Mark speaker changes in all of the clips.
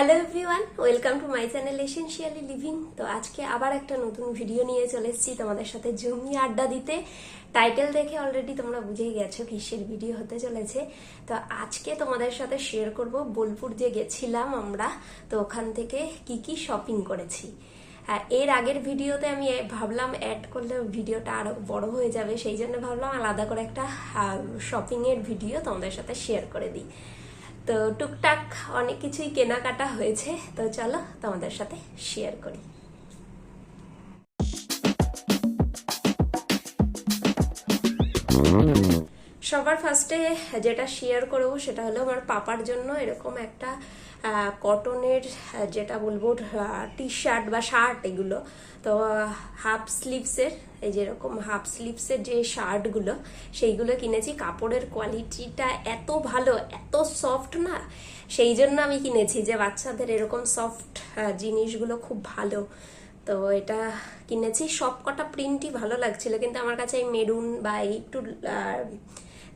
Speaker 1: Hello everyone welcome to my channel essentially living তো আজকে আবার একটা নতুন ভিডিও নিয়ে চলে এসেছি তোমাদের সাথে জমি আড্ডা দিতে। টাইটেল দেখে অলরেডি তোমরা বুঝেই গেছো কিসের ভিডিও হতে চলেছে। তো আজকে তোমাদের সাথে শেয়ার করব বোলপুর যে গেছিলাম আমরা, তো ওখান থেকে কি কি শপিং করেছি। এর আগের ভিডিওতে আমি ভাবলাম অ্যাড করলে ভিডিওটা আরও বড় হয়ে যাবে, সেই জন্য ভাবলাম আলাদা করে একটা শপিংয়ের ভিডিও তোমাদের সাথে শেয়ার করে দিই। তো টুকটাক অনেক কিছুই কেনাকাটা হয়েছে। তো চলো তোমাদের সাথে শেয়ার করি। সবার ফার্স্টে যেটা শেয়ার করব সেটা হলো আমার পাপার জন্য এরকম একটা কটনের যেটা বলব টি শার্ট বা শার্ট এগুলো, তো হাফ স্লিভসের এই যেরকম হাফ স্লিভসের যে শার্টগুলো সেইগুলো কিনেছি। কাপড়ের কোয়ালিটিটা এত ভালো, এত সফট না, সেই জন্য আমি কিনেছি যে বাচ্চাদের এরকম সফট জিনিসগুলো খুব ভালো। তো এটা কিনেছি। সব কটা প্রিন্টই ভালো লাগছিল, কিন্তু আমার কাছে এই মেরুন বা একটু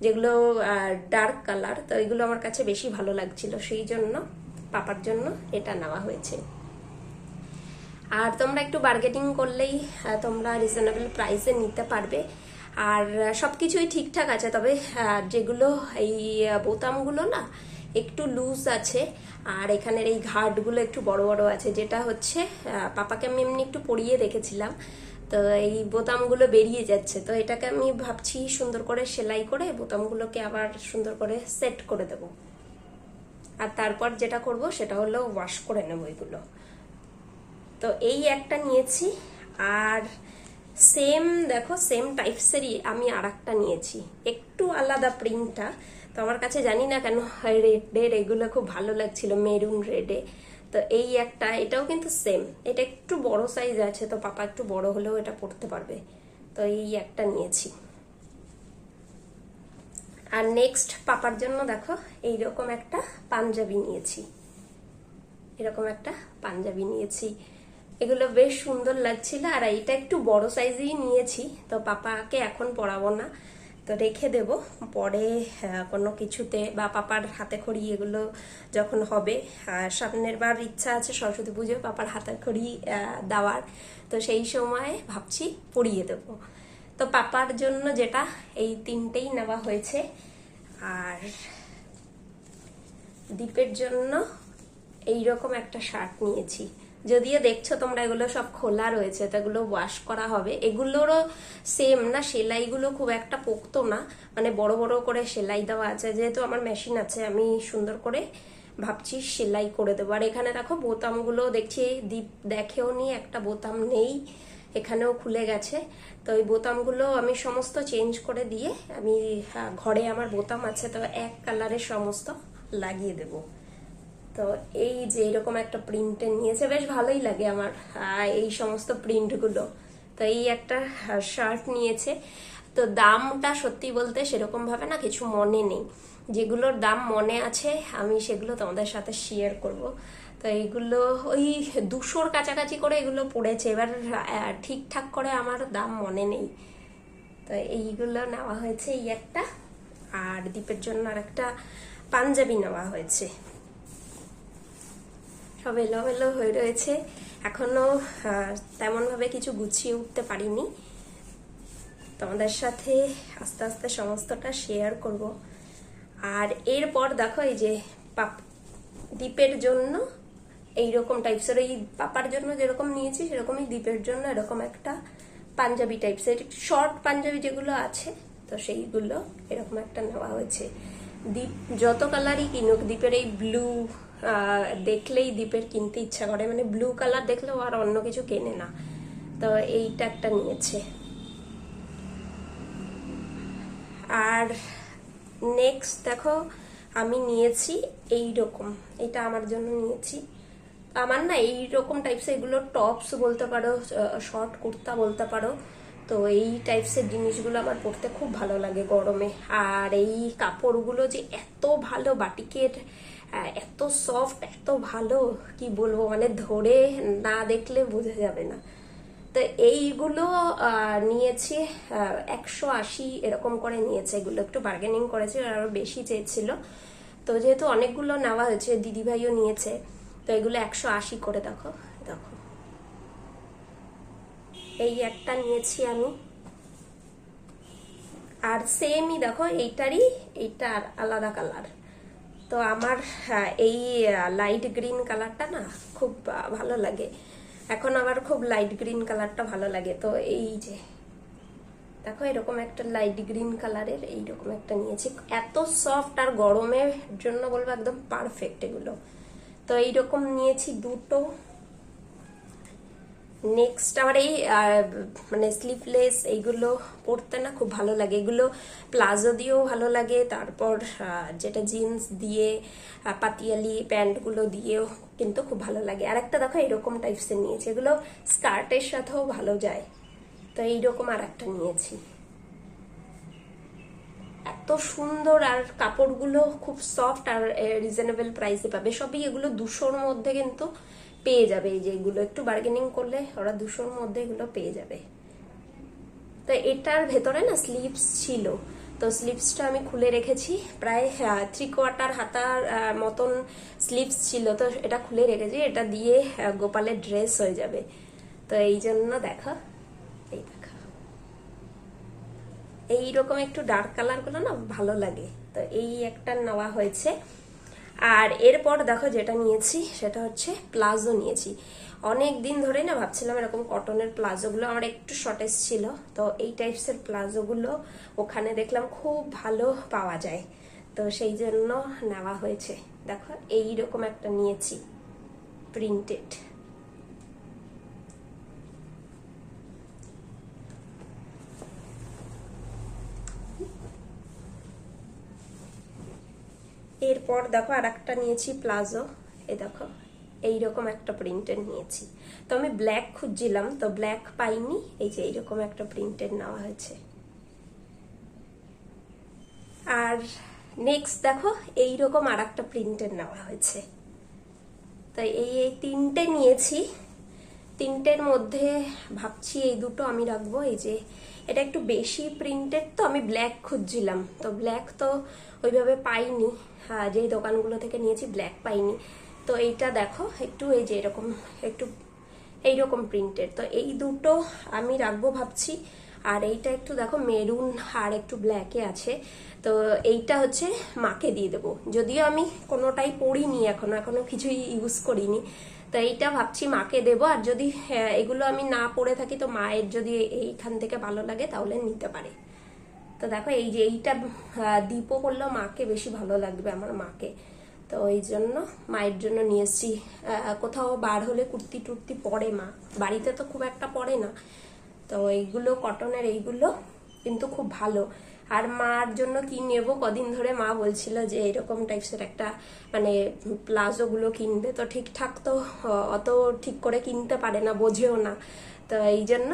Speaker 1: যেগুলো ডার্ক কালার তো এগুলো আমার কাছে বেশি ভালো লাগছিল, সেই জন্য পাপার জন্য এটা নেওয়া হয়েছে। আর তোমরা একটু বার্গেটিং করলেই তোমরা রিজনেবল প্রাইসে নিতে পারবে। আর সব কিছুই ঠিকঠাক আছে, তবে যেগুলো এই বোতামগুলো না, একটু লুজ আছে। আর এখানের এই ঘাটগুলো একটু বড় বড় আছে, যেটা হচ্ছে পাপাকে আমি এমনি একটু পরিয়ে রেখেছিলাম। তো এই বোতামগুলো বেরিয়ে যাচ্ছে, তো এটাকে আমি ভাবছি সুন্দর করে সেলাই করে বোতামগুলোকে আবার সুন্দর করে সেট করে দেব। আর তারপর যেটা করব সেটা হলো ওয়াশ করে নেব এগুলো। তো এই একটা নিয়েছি, আর সেম দেখো সেম টাইপসেরই আমি আর একটা নিয়েছি। একটু আলাদা প্রিন্টটা তো আমার কাছে জানি না কেন রেডের এগুলো খুব ভালো লাগছিল মেরুন রেডে তো এই একটা, এটাও কিন্তু সেম এটা একটু বড় সাইজ আছে, তো পাপা একটু বড় হলেও এটা পড়তে পারবে। তো এই একটা নিয়েছি। আর নেক্সট পাপার জন্য দেখো, এইরকম একটা পাঞ্জাবি নিয়েছি। এরকম একটা পাঞ্জাবি নিয়েছি। এগুলো বেশ সুন্দর লাগছিল আর এইটা একটু বড় সাইজেই নিয়েছি, তো পাপাকে এখন পরাবো না। তো রেখে দেব, পরে কোনো কিছুতে বা পাপার হাতে খড়ি এগুলো যখন হবে সামনের বার ইচ্ছা আছে সরস্বতী পুজো পাপার হাতে খড়ি দেওয়ার। তো সেই সময় ভাবছি পরিয়ে দেব। তো পাপার জন্য যেটা এই তিনটেই নেওয়া হয়েছে। আর দ্বীপের জন্য এই রকম একটা শার্ট নিয়েছি। যদিও দেখছ তোমরা এগুলো সব খোলা রয়েছে, তো এগুলো ওয়াশ করা হবে। এগুলোরও সেম না, সেলাইগুলো খুব একটা পোক্ত না। মানে বড় বড় করে সেলাই দেওয়া আছে। যেহেতু আমার মেশিন আছে, আমি সুন্দর করে ভাবছি সেলাই করে দেবো। আর এখানে দেখো বোতামগুলো, দেখছি দ্বীপ দেখেও নি একটা বোতাম নেই। এখানেও খুলে গেছে। তো এই বোতামগুলো আমি সমস্ত চেঞ্জ করে দিয়ে আমি ঘরে আমার বোতাম আছে, তো এক কালারের সমস্ত লাগিয়ে দেবো। তো এই যে এরকম একটা প্রিন্টে নিয়েছে, বেশ ভালোই লাগে আমার এই সমস্ত প্রিন্টগুলো তো এই একটা শার্ট নিয়েছে। তো দামটা সত্যি বলতে সেরকমভাবে না কিছু মনে নেই। যেগুলোর দাম মনে আছে, আমি সেগুলো তোমাদের সাথে শেয়ার করব। তো এইগুলো ওই দুশোর কাছাকাছি করে এগুলো পড়েছে। এবার ঠিকঠাক করে আমার দাম মনে নেই। তো এইগুলো নেওয়া হয়েছে এই একটা। আর দ্বীপের জন্য আর একটা পাঞ্জাবি নেওয়া হয়েছে। সব এলো এলোমেলো হয়ে রয়েছে। এখনও তেমনভাবে কিছু গুছিয়ে উঠতে পারিনি। তোমাদের সাথে আস্তে আস্তে সমস্তটা শেয়ার করব। আর এরপর দেখো এই যে পাপ দ্বীপের জন্য এইরকম টাইপসের এই পাপার জন্য যেরকম নিয়েছি, সেরকমই দ্বীপের জন্য এরকম একটা পাঞ্জাবি টাইপসের শর্ট পাঞ্জাবি যেগুলো আছে, তো সেইগুলো এরকম একটা নেওয়া হয়েছে। দ্বীপ যত কালারই কিনুক দ্বীপের এই ব্লু দেখলেই দ্বীপের কিনতে ইচ্ছা করে। মানে ব্লু কালার দেখলেও আর অন্য কিছু কেনে না। তো এইটা একটা নিয়েছে। আর নেক্সট দেখো, আমি নিয়েছি এই রকম এটা আমার জন্য নিয়েছি। আমার না এই রকম টাইপস এগুলো টপস বলতে পারো শর্ট কুর্তা বলতে পারো। তো এই টাইপসের জিনিসগুলো আমার পরতে খুব ভালো লাগে গরমে। আর এই কাপড়গুলো যে এত ভালো বাটিকের এত সফট এত ভালো, কি বলব মানে ধরে না দেখলে বোঝা যাবে না। তো এইগুলো নিয়েছি একশো আশি এরকম করে নিয়েছে। এগুলো একটু বার্গেনিং করেছে আরও বেশি চেয়েছিল। তো যেহেতু অনেকগুলো নেওয়া হয়েছে, দিদিভাইও নিয়েছে। তো এগুলো একশো আশি করে দেখো দেখো। এই একটা নিয়েছি আমি। আর সেমই দেখো এইটারই এইটা আর আলাদা কালার তো আমার হ্যাঁ, এই লাইট গ্রিন কালারটা না খুব ভালো লাগে। এখন আমার খুব লাইট গ্রিন কালারটা ভালো লাগে। তো এই যে দেখো এরকম একটা লাইট গ্রিন কালারের এইরকম একটা নিয়েছি। এত সফট আর গরমের জন্য বলব একদম পারফেক্ট এগুলো। তো এইরকম নিয়েছি দুটো। নেক্সট আমার এই মানে স্লিভলেস এইগুলো পরতে না খুব ভালো লাগে। এগুলো প্লাজো দিয়েও ভালো লাগে। তারপর যেটা জিন্স দিয়ে পাতিয়ালি, প্যান্টগুলো দিয়েও কিন্তু খুব ভালো লাগে। আর একটা দেখো, এরকম টাইপসের নিয়েছি। এগুলো স্কার্টের সাথেও ভালো যায়। তো এইরকম আর একটা নিয়েছি। এত সুন্দর আর কাপড়গুলো খুব সফট আর রিজনেবল প্রাইসে পাবে। সবই এগুলো দুশোর মধ্যে কিন্তু পেয়ে যাবে। এই যে এগুলো একটু বার্গেনিং করলে ওরা দুশোর মধ্যে এগুলো পেয়ে যাবে। তো এটার ভেতরে না স্লিভস ছিল। তো স্লিভসটা আমি খুলে রেখেছি। প্রায় থ্রি কোয়ার্টার হাতার মতন স্লিভস ছিল। তো এটা খুলে রেখেছি। এটা দিয়ে গোপালের ড্রেস হয়ে যাবে। তো এই জন্য দেখা। এই রকম একটু ডার্ক কালারগুলো না ভালো লাগে। তো এই একটা নেওয়া হয়েছে। আর এরপর দেখো যেটা নিয়েছি, সেটা হচ্ছে প্লাজো নিয়েছি। অনেক দিন ধরে না ভাবছিলাম এরকম কটনের প্লাজোগুলো আমার একটু শর্টেজ ছিল। তো এই টাইপসের প্লাজোগুলো ওখানে দেখলাম খুব ভালো পাওয়া যায়। তো সেই জন্য নেওয়া হয়েছে। দেখো, এইরকম একটা নিয়েছি প্রিন্টেড এরপর দেখো আর একটা নিয়েছি প্লাজো। এ দেখো, এইরকম একটা প্রিন্টের নিয়েছি। তো আমি ব্ল্যাক খুঁজছিলাম, তো ব্ল্যাক পাইনি, এই যে এইরকম একটা প্রিন্টের নেওয়া হয়েছে। আর নেক্সট দেখো, এইরকম আর একটা প্রিন্টের নেওয়া হয়েছে। তো এই এই তিনটে নিয়েছি। তিনটের মধ্যে ভাবছি এই দুটো আমি রাখব, এই যে এটা একটু বেশি প্রিন্টেড তো আমি ব্ল্যাক খুঁজছিলাম। তো ব্ল্যাক তো ওইভাবে পাইনি। হ্যাঁ যেই দোকানগুলো থেকে নিয়েছি ব্ল্যাক পাইনি। তো এইটা দেখো একটু এই যে এরকম একটু এইরকম প্রিন্টেড তো এই দুটো আমি রাখব ভাবছি। আর এইটা একটু দেখো মেরুন আর একটু ব্ল্যাকে আছে। তো এইটা হচ্ছে মাকে দিয়ে দেবো। যদিও আমি কোনোটাই পড়িনি এখনও এখনও কিছুই ইউজ করিনি। তো এইটা ভাবছি মাকে দেবো। আর যদি হ্যাঁ, এগুলো আমি না পড়ে থাকি তো মায়ের যদি এইখান থেকে ভালো লাগে তাহলে নিতে পারে। তো দেখো, এই যে এইটা দীপও করলেও মাকে বেশি ভালো লাগবে আমার মাকে। তো ওই জন্য মায়ের জন্য নিয়ে কোথাও বার হলে কুর্তি টুর্তি পরে মা। বাড়িতে তো খুব একটা পরে না। তো এইগুলো, কটনের এইগুলো কিন্তু খুব ভালো। আর মার জন্য কি নেব? কদিন ধরে মা বলছিল যে এরকম টাইপসের একটা মানে প্লাজোগুলো কিনবে। তো ঠিকঠাক তো, অত ঠিক করে কিনতে পারে না, বোঝেও না। তো এই জন্য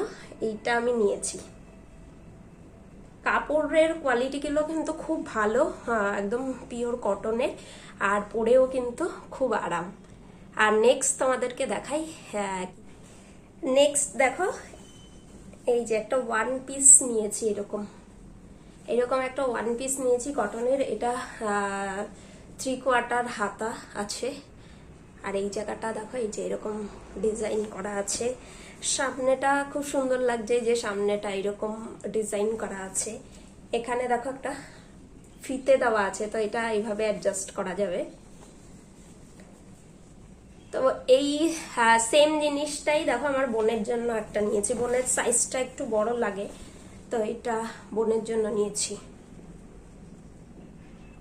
Speaker 1: এইটা আমি নিয়েছি। কাপড়ের কোয়ালিটিগুলো কিন্তু খুব ভালো একদম পিওর কটনের আর পরেও কিন্তু খুব আরাম। আর নেক্সট তোমাদেরকে দেখাই হ্যাঁ নেক্সট দেখো, এই যে একটা ওয়ান পিস নিয়েছি এরকম। এরকম একটা ওয়ান পিস নিয়েছি কটনের এটা থ্রি কোয়ার্টার হাতা আছে। আর এই জায়গাটা দেখো, এই যে এরকম ডিজাইন করা আছে। সামনেটা খুব সুন্দর লাগছে যে সামনেটা এরকম ডিজাইন করা আছে। এখানে দেখো একটা ফিতে দেওয়া আছে, তো এটা এইভাবে অ্যাডজাস্ট করা যাবে। তো এই সেম জিনিসটাই দেখো আমার বোনের জন্য একটা নিয়েছি। বোনের সাইজটা একটু বড় লাগে, তো এটা বোনের জন্য নিয়েছি।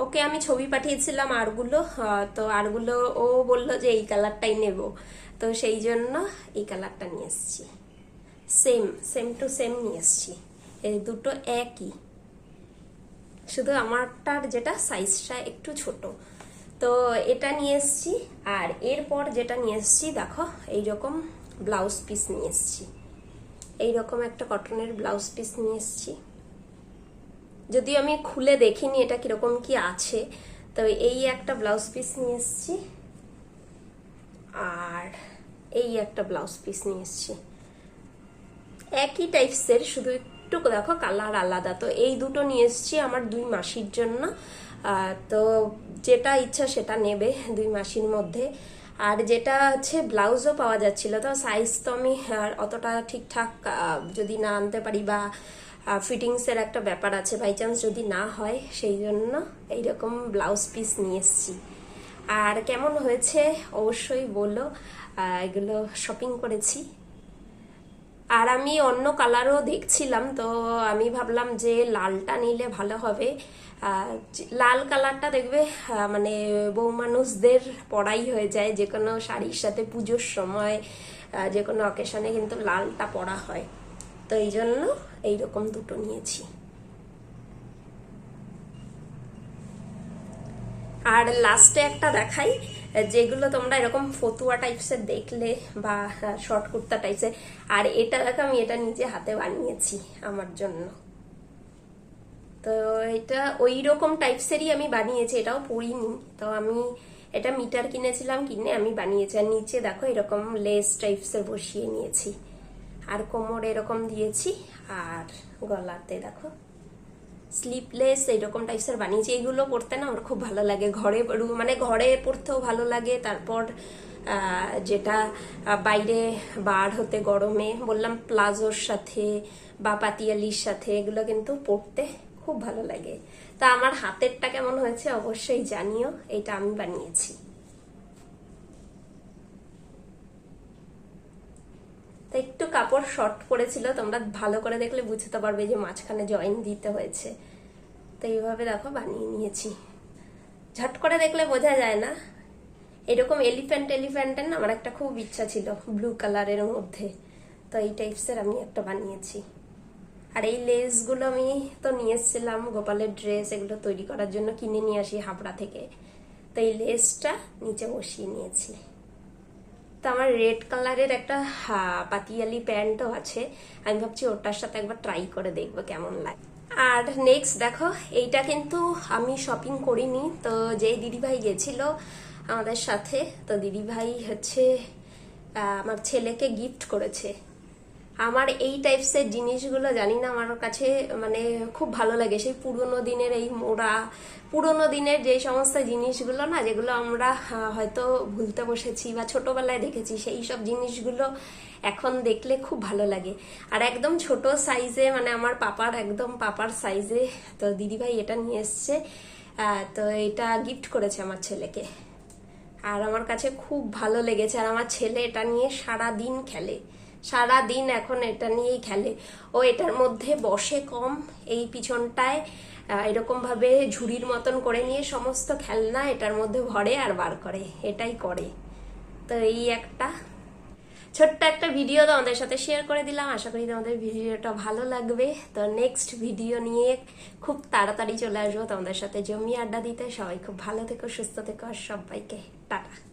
Speaker 1: ওকে আমি ছবি পাঠিয়েছিলাম আরগুলো তো আরগুলো ও বলল যে এই কালারটাই নেব। তো সেই জন্য এই কালারটা নিয়ে এসেছি। সেম সেম টু সেম নিয়ে এসেছি। এই দুটো একই। শুধু আমারটার যেটা সাইজটা একটু ছোট। তো এটা নিয়ে এসেছি, আর এরপর যেটা নিয়ে এসেছি, দেখো, এইরকম ব্লাউজ পিস নিয়ে এসেছি। এইরকম একটা কটনের ব্লাউজ পিস নিয়ে এসেছি। যদি আমি খুলে দেখিনি এটা কীরকম কি আছে তো এই একটা ব্লাউজ পিস নিয়ে এসেছি। আর এই একটা ব্লাউজ পিস নিয়ে এসেছি। একই টাইপসের শুধু একটু দেখো কালার আলাদা। তো এই দুটো নিয়ে এসেছি আমার দুই মাসির জন্য। তো যেটা ইচ্ছা সেটা নেবে দুই মাসির মধ্যে। আর যেটা হচ্ছে ব্লাউজও পাওয়া যাচ্ছিল, তো সাইজ তো আমি অতটা ঠিকঠাক যদি না আনতে পারি বা ফিটিংসের একটা ব্যাপার আছে বাই চান্স যদি না হয়, সেই জন্য এইরকম ব্লাউজ পিস নিয়ে এসেছি। আর কেমন হয়েছে অবশ্যই বলো। এগুলো শপিং করেছি। আর আমি অন্য কালারও দেখছিলাম, তো আমি ভাবলাম যে লালটা নিলে ভালো হবে। লাল কালারটা দেখবে মানে বউ মানুষদের পরাই হয়ে যায়। যে কোনো শাড়ির সাথে পুজোর সময় যে কোনো অকেশনে কিন্তু লালটা পরা হয়। তো এই জন্য এইরকম দুটো নিয়েছি। আর লাস্টে একটা দেখাই, যেগুলো তোমরা এরকম ফতুয়া টাইপসের দেখলে বা শর্ট কুর্তা টাইপসের আর এটা দেখো আমি এটা নিজে হাতে বানিয়েছি আমার জন্য। তো এটা ওই রকম টাইপসেরই আমি বানিয়েছি, এটাও পরিনি। তো আমি এটা মিটার কিনেছিলাম, কিনে আমি বানিয়েছি, আর নিচে দেখো এরকম লেস টাইপসের বসিয়ে নিয়েছি। আর কোমর এরকম দিয়েছি, আর গলাতে দেখো স্লিপলেস এইরকম টাইপসের বানিয়েছি। এইগুলো পরতে না আমার খুব ভালো লাগে। ঘরে মানে ঘরে পরতেও ভালো লাগে। তারপর যেটা বাইরে বার হতে গরমে, বললাম প্লাজোর সাথে বা পাতিয়ালির সাথে, এগুলো কিন্তু পরতে খুব ভালো লাগে। তা আমার হাতেরটা কেমন হয়েছে অবশ্যই জানিও। এটা আমি বানিয়েছি। তো একটু কাপড় শর্ট পড়েছিল তোমরা ভালো করে দেখলে বুঝতে পারবে যে মাঝখানে জয়েন দিতে হয়েছে। তো এইভাবে দেখো বানিয়ে নিয়েছি। ঝট করে দেখলে বোঝা যায় না। এরকম এলিফ্যান্ট এলিফ্যান্টের না আমার একটা খুব ইচ্ছা ছিল ব্লু কালারের মধ্যে। তো এই টাইপসের আমি একটা বানিয়েছি। আর এই লেসগুলো আমি তো নিয়ে এসেছিলাম, গোপালের ড্রেস এগুলো তৈরি করার জন্য কিনে নিয়ে আসি হাবড়া থেকে। তো এই লেসটা নিচে বসিয়ে নিয়েছি। তো আমার রেড কালারের একটা হা, পাতিয়ালি প্যান্টও আছে। আমি ভাবছি ওটার সাথে একবার ট্রাই করে দেখব কেমন লাগে। আর নেক্সট দেখো এইটা কিন্তু আমি শপিং করিনি। তো যে দিদিভাই গেছিল আমাদের সাথে তো দিদিভাই হচ্ছে আমার ছেলেকে গিফট করেছে। আমার এই টাইপসের জিনিসগুলো জানি না, আমার কাছে মানে খুব ভালো লাগে। সেই পুরোনো দিনের এই মোড়া, পুরোনো দিনের যে সমস্ত জিনিসগুলো না, যেগুলো আমরা হয়তো ভুলতে বসেছি বা ছোটবেলায় দেখেছি, সেই সব জিনিসগুলো এখন দেখলে খুব ভালো লাগে। আর একদম ছোট সাইজে মানে আমার পাপার একদম পাপার সাইজে তো দিদিভাই এটা নিয়ে এসছে তো এটা গিফট করেছে আমার ছেলেকে। আর আমার কাছে খুব ভালো লেগেছে, আর আমার ছেলে এটা নিয়ে সারা দিন খেলে। সারা দিন এখন এটা নিয়েই খেলে। ও এটার মধ্যে বসে কম এই পিছনটায় আহ, এরকম ভাবে ঝুড়ির মতন করে নিয়ে সমস্ত খেলনা এটার মধ্যে ভরে আর বার করে। এটাই করে। তো এই একটা। ছোট্ট একটা ভিডিও তোমাদের সাথে শেয়ার করে দিলাম। আশা করি তোমাদের ভিডিওটা ভালো লাগবে। তো নেক্সট ভিডিও নিয়ে খুব তাড়াতাড়ি চলে আসব তোমাদের সাথে। জমি আড্ডা দিতে সবাই খুব ভালো থেকো সুস্থ থেকো আর সবাইকে টাটা।